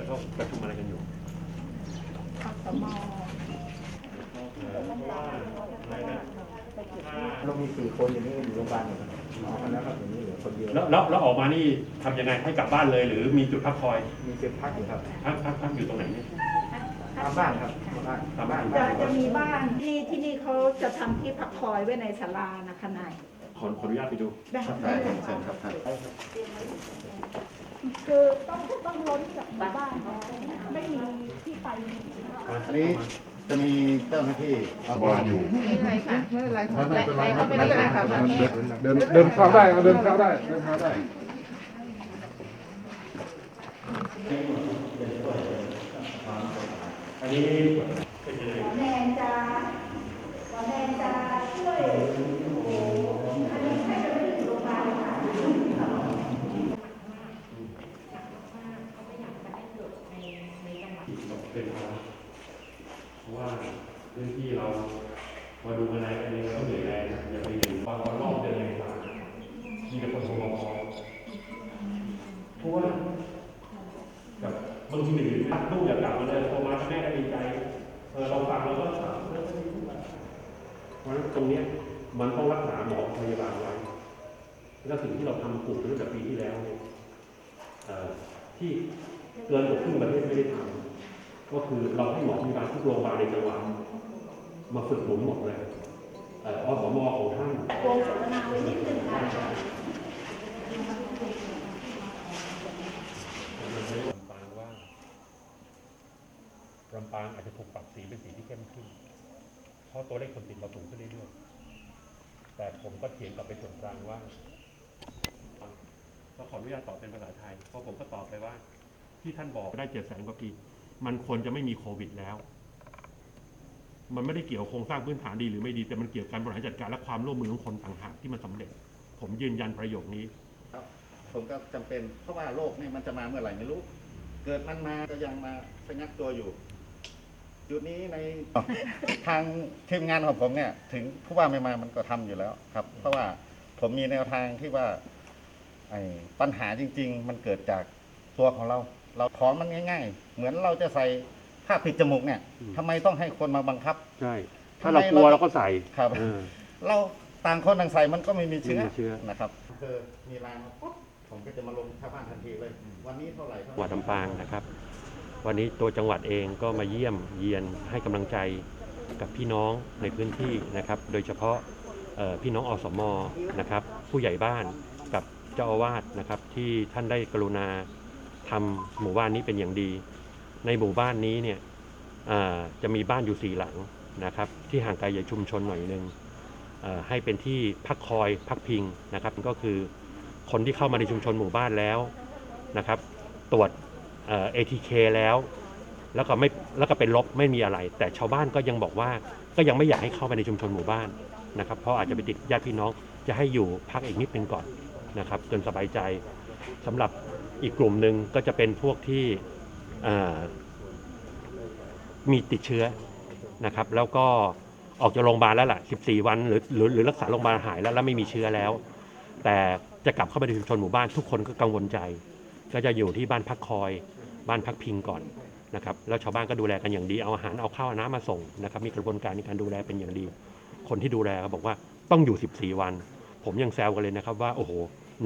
นี่เขาประชุมอะไรกันอยู่อสมเรามีสี่คนอย่างนี้อยู่โรงพยาบาลอยู่ครับออกมาแล้วครับอย่างนี้เหลือคนเดียวแล้วแล้วแล้วออกมานี่ทำยังไงให้กลับบ้านเลย หรือมีจุดพักคอยมีเจ็บพักอยู่ครับพักพักพักอยู่ตรงไหนเนี่ย ตามบ้านครับตามบ้านตามบ้าน จะจะมีบ้านที่ที่นี่เขาจะทำที่พักคอยไว้ในศาลานะคะนายขอขออนุญาตไปดู ได้ ได้ครับเชิญครับท่าน คือต้องต้องล้นจากหมู่บ้านไม่มีที่ไปอันนี้จะมีเจ้าหน้าที่เอาบอลอยู่ ไม่เป็นไรค่ะไม่เป็นไรค่ะไม่เป็นไรครับไม่เป็นไรค่ะเดินเดินเข้าได้เดินเข้าได้เดินเข้าได้อันนี้เป็นยังไงแนนจะแนนจะช่วยอันนี้ให้ไปถึงโรงพยาบาลค่ะ เป็นภาระเพราะว่าพื้น ที่เรามาดูอะไรกันเองเราเหนื่อยแรงอย่าไปอยู่บางวันรอบเดินเลยมามีแต่คนสมองเพราะว่าแบบบางทีไปอยู่บ้านลูกอยากกลับมาเลยโทรมาแม่ก็ดีใจเออเราฟังเราก็ถามเออไม่ได้พูดอะไรเพราะฉะนั้นตรงเนี้ยมันต้องรักษาหมอพยาบาลไว้แล้วสิ่งที่เราทำกลุ่มตั้งแต่ปีที่แล้วเนี่ยเอ่อที่เกินกว่าครึ่งประเทศไม่ได้ทำก็คือเราให้หมอพยาบาลทุกโรงพยาบาลในจังหวัด มาฝึกหมุนหมดเลยเอ่ออสมของท่านวงสนทนาไว้นิดนึงค่ะลำปางว่าลำปางอาจจะถูกปรับสีเป็นสีที่เข้มขึ้น เพราะตัวเลขคนติดเราสูงขึ้นเรื่อยๆ แต่ผมก็เถียงกลับไปส่วนกลางว่าก็ขออนุญาตตอบเป็นภาษาไทย เพราะผมก็ตอบไปว่า ที่ท่านบอกได้เจ็ดแสนกว่าปี มันควรจะไม่มีโควิดแล้ว มันไม่ได้เกี่ยวกับโครงสร้างพื้นฐานดีหรือไม่ดีแต่มันเกี่ยวกับการบริหารจัดการและความร่วมมือของคนต่างหากที่มันสำเร็จ ผมยืนยันประโยคนี้ครับผมก็จำเป็นเพราะว่าโรคนี่มันจะมาเมื่อไหร่ไม่รู้ เกิดมันมาก็ยังมาสงักตัวอยู่จุดนี้ในทางทีมงานของผมเนี่ย ถึงผู้ว่าไม่มามันก็ทำอยู่แล้วครับ เพราะว่าผมมีแนวทางที่ว่าไอ้ปัญหาจริง ๆ มันเกิดจากตัวของเรา เราของมันง่าย ๆ เหมือนเราจะใส่ ผ้าปิดจมูกเนี่ยอืม ทำไมต้องให้คนมาบังคับ ใช่ ถ้าเรากลัวเราก็ใส่ครับ เออ เราต่างคนต่างใส่มันก็ไม่มีเชื้อไม่มีเชื้อ นะครับคือมีรายมาปุ๊บผมก็จะมาลงชาวบ้านทันทีเลย วันนี้เท่าไหร่เท่าจังไหหวัร่ดลำปางนะครับ วันนี้ตัวจังหวัดเองก็มาเยี่ยมเยียนให้กำลังใจกับพี่น้องในพื้นที่นะครับ โดยเฉพาะเอ่อพี่น้องอสมนะครับ ผู้ใหญ่บ้านกับเจ้าอาวาสนะครับที่ท่านได้กรุณาทำหมู่บ้านนี้เป็นอย่างดี ในหมู่บ้านนี้เนี่ยจะมีบ้านอยู่สี่หลังนะครับ ที่ห่างไกลจากชุมชนหน่อยหนึงเอ่อให้เป็นที่พักคอยพักพิงนะครับ ก็คือคนที่เข้ามาในชุมชนหมู่บ้านแล้วนะครับ ตรวจเอ่อ ATK แล้วแล้วก็ไม่แล้วก็เป็นลบไม่มีอะไร แต่ชาวบ้านก็ยังบอกว่าก็ยังไม่อยากให้เข้าไปในชุมชนหมู่บ้านนะครับ เพราะอาจจะไปติดญาติพี่น้องจะให้อยู่พักอีกนิดนึงก่อนนะครับจนสบายใจสำหรับอีกกลุ่มหนึ่งก็จะเป็นพวกที่ มีติดเชื้อนะครับ แล้วก็ออกจากโรงพยาบาลแล้วล่ะ 14 วันหรือหรือหรือรักษาโรงพยาบาลหายแล้วแล้วไม่มีเชื้อแล้ว แต่จะกลับเข้าไปในชุมชนหมู่บ้านทุกคนก็กังวลใจ ก็จะอยู่ที่บ้านพักคอย บ้านพักพิงก่อนนะครับ แล้วชาวบ้านก็ดูแลกันอย่างดี เอาอาหารเอาข้าวอน้ำมาส่งนะครับ มีกระบวนการในการดูแลเป็นอย่างดี คนที่ดูแลก็บอกว่าต้องอยู่ 14 วัน ผมยังแซวกันเลยนะครับว่าโอ้โห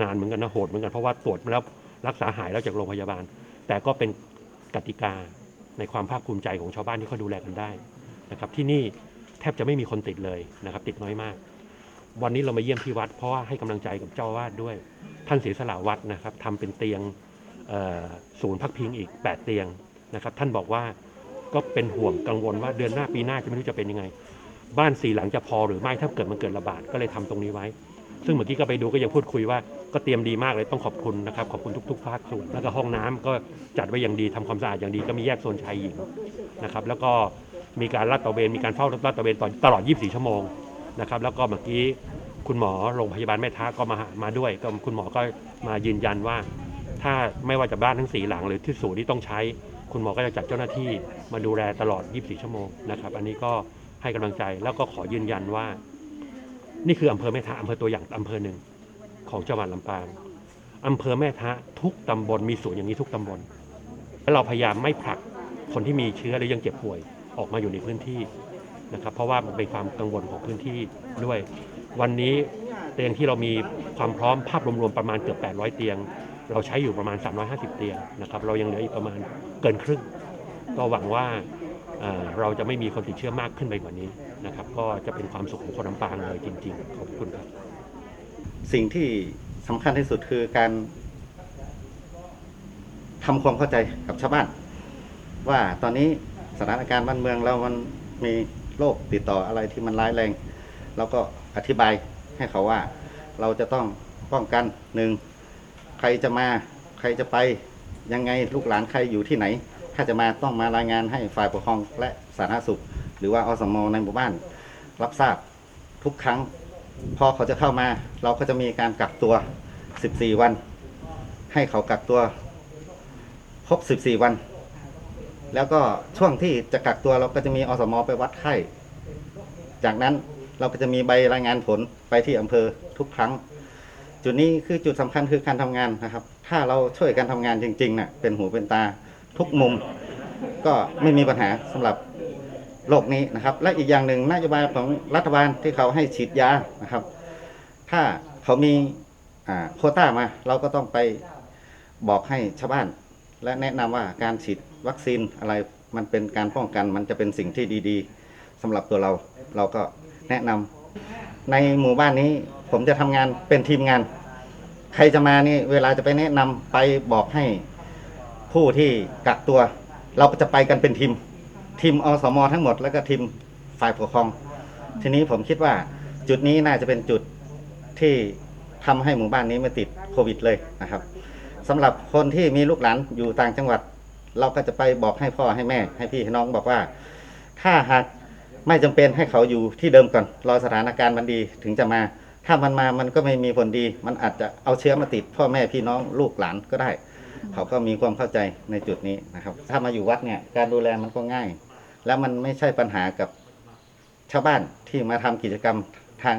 นานเหมือนกันนะโหดเหมือนกันเพราะว่าตรวจมาแล้วรักษาหายแล้วจากโรงพยาบาล แต่ก็เป็น กติกาในความภาคภูมิใจของชาวบ้านที่เขาดูแลกันได้นะครับที่นี่แทบจะไม่มีคนติดเลยนะครับ ติดน้อยมาก วันนี้เรามาเยี่ยมที่วัด เพราะว่าให้กำลังใจกับเจ้าวาสด้วย ท่านเสียสละวัดนะครับทำเป็นเตียงศูนย์พักพิงอีก 8 เตียงนะครับ ท่านบอกว่าก็เป็นห่วงกังวลว่าเดือนหน้าปีหน้าจะไม่รู้จะเป็นยังไง บ้านสี่หลังจะพอหรือไม่ถ้าเกิดมันเกิดระบาดก็เลยทำตรงนี้ไว้ ซึ่งเมื่อกี้ก็ไปดูก็ยังพูดคุยว่า ก็เตรียมดีมากเลยต้องขอบคุณนะครับขอบคุณทุกๆภาคส่วนแล้วก็ห้องน้ำก็จัดไว้อย่างดีทำความสะอาดอย่างดีก็มีแยกโซนชายหญิงนะครับแล้วก็มีการลาดตระเวนมีการเฝ้าลาดตระเวนตลอด 24 ชั่วโมงนะครับแล้วก็เมื่อกี้คุณหมอโรงพยาบาลแม่ท้าก็มามาด้วยก็คุณหมอก็มายืนยันว่า ถ้าไม่ว่าจะบ้านทั้งสีหลังหรือที่ศูนที่ต้องใช้ คุณหมอก็จะจัดเจ้าหน้าที่มาดูแลตลอด 24 ชั่วโมงนะครับอันนี้ก็ให้กำลังใจแล้วก็ขอยืนยันว่า นี่คืออำเภอแม่ทะอำเภอตัวอย่างอำเภอหนึ่ง ของจังหวัดลำปางอำเภอแม่ทะทุกตำบลมีศูนย์อย่างนี้ทุกตำบลและเราพยายามไม่ผลักคนที่มีเชื้อหรือยังเจ็บป่วยออกมาอยู่ในพื้นที่นะครับ เพราะว่ามันเป็นความกังวลของพื้นที่ด้วย วันนี้เตียงที่เรามีความพร้อมภาพรวมๆประมาณเกือบ 800 เตียง เราใช้อยู่ประมาณ 350 เตียงนะครับ เรายังเหลืออีกประมาณเกินครึ่ง ก็หวังว่าเอ่อเราจะไม่มีคนติดเชื้อมากขึ้นไปกว่านี้นะครับ ก็จะเป็นความสุขของคนลำปางเลยจริง ๆ ขอบคุณครับ สิ่งที่สำคัญที่สุดคือการทำความเข้าใจกับชาวบ้าน ว่าตอนนี้สถานการณ์บ้านเมืองเรามันมีโรคติดต่ออะไรที่มันร้ายแรงเราก็อธิบายให้เขาว่า เราจะต้องป้องกันหนึ่งใครจะมาใครจะไปยังไงลูกหลานใครอยู่ที่ไหน ถ้าจะมาต้องมารายงานให้ฝ่ายปกครองและสาธารณสุข หรือว่าอสมในหมู่บ้าน รับทราบทุกครั้ง พอเขาจะเข้ามาเราก็จะมีการกักตัว 14 วัน ให้เขากักตัวครบ 14 วัน แล้วก็ช่วงที่จะกักตัวเราก็จะมีอสมไปวัดไข้ จากนั้นเราก็จะมีใบรายงานผลไปที่อำเภอทุกครั้ง จุดนี้คือจุดสำคัญคือการทำงานนะครับ ถ้าเราช่วยกันทำงานจริงๆน่ะเป็นหูเป็นตาทุกมุม ก็ไม่มีปัญหาสำหรับ โรคนี้นะครับ และอีกอย่างหนึ่งนโยบายของรัฐบาลที่เขาให้ฉีดยานะครับ ถ้าเขามีอ่าโคต้ามา เราก็ต้องไปบอกให้ชาวบ้าน และแนะนำว่าการฉีดวัคซีนอะไรมันเป็นการป้องกันมันจะเป็นสิ่งที่ดีๆสำหรับตัวเราเราก็แนะนำในหมู่บ้านนี้ผมจะทำงานเป็นทีมงาน ใครจะมานี่เวลาจะไปแนะนำไปบอกให้ผู้ที่กักตัว เราก็จะไปกันเป็นทีม ทีมอสมทั้งหมดแล้วก็ทีมฝ่ายปกครอง ทีนี้ผมคิดว่าจุดนี้น่าจะเป็นจุดที่ทำให้หมู่บ้านนี้ไม่ติดโควิดเลยนะครับสำหรับคนที่มีลูกหลานอยู่ต่างจังหวัด เราก็จะไปบอกให้พ่อให้แม่ ให้พี่ให้น้องบอกว่า ถ้าหากไม่จำเป็นให้เขาอยู่ที่เดิมก่อนรอสถานการณ์มันดีถึงจะมา ถ้ามันมามันก็ไม่มีผลดี มันอาจจะเอาเชื้อมาติดพ่อแม่พี่น้องลูกหลานก็ได้ เขาก็มีความเข้าใจในจุดนี้นะครับ ถ้ามาอยู่วัดเนี่ยการดูแลมันก็ง่าย แล้วมันไม่ใช่ปัญหากับชาวบ้านที่มาทำกิจกรรมทาง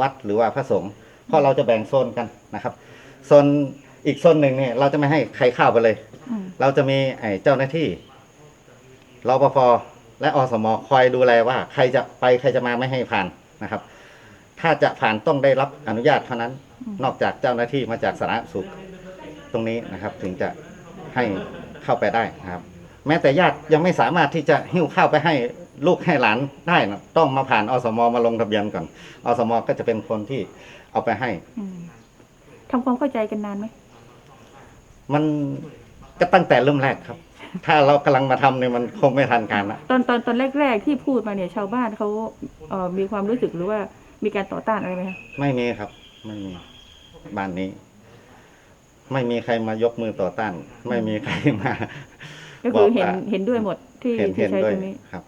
วัดหรือว่าพระสงฆ์เพราะเราจะแบ่งโซนกันนะครับโซนอีกโซนหนึ่งเนี่ยเราจะไม่ให้ใครเข้าไปเลยอืมเราจะมีไอ้เจ้าหน้าที่รปภและอสมคอยดูแลว่าใครจะไปใครจะมาไม่ให้ผ่านนะครับ ถ้าจะผ่านต้องได้รับอนุญาตเท่านั้น นอกจากเจ้าหน้าที่มาจากสาธารณสุขต รงนี้นะครับ ถึงจะให้เข้าไปได้นะครับ แม้แต่ญาติยังไม่สามารถที่จะหิ้วข้าวไปให้ลูกให้หลานได้นะต้องมาผ่านอสมมาลงทะเบียนก่อนอสมก็จะเป็นคนที่เอาไปให้อืมทำความเข้าใจกันนานไหมมันก็ตั้งแต่เริ่มแรกครับ ถ้าเรากำลังมาทำเนี่ยมันคงไม่ทันการละตอนตอนตอนแรก ๆ ที่พูดมาเนี่ย ชาวบ้านเขาเอ่อมีความรู้สึกหรือว่ามีการต่อต้านอะไรไหมคะไม่มีครับ ไม่มีบ้านนี้ ไม่มีใครมายกมือต่อต้าน ไม่มีใครมาก็คือบอกเห็นว่าเห็นด้วยหมดที่เห็นที่เห็นใช้ด้วยตรงนี้ ครับ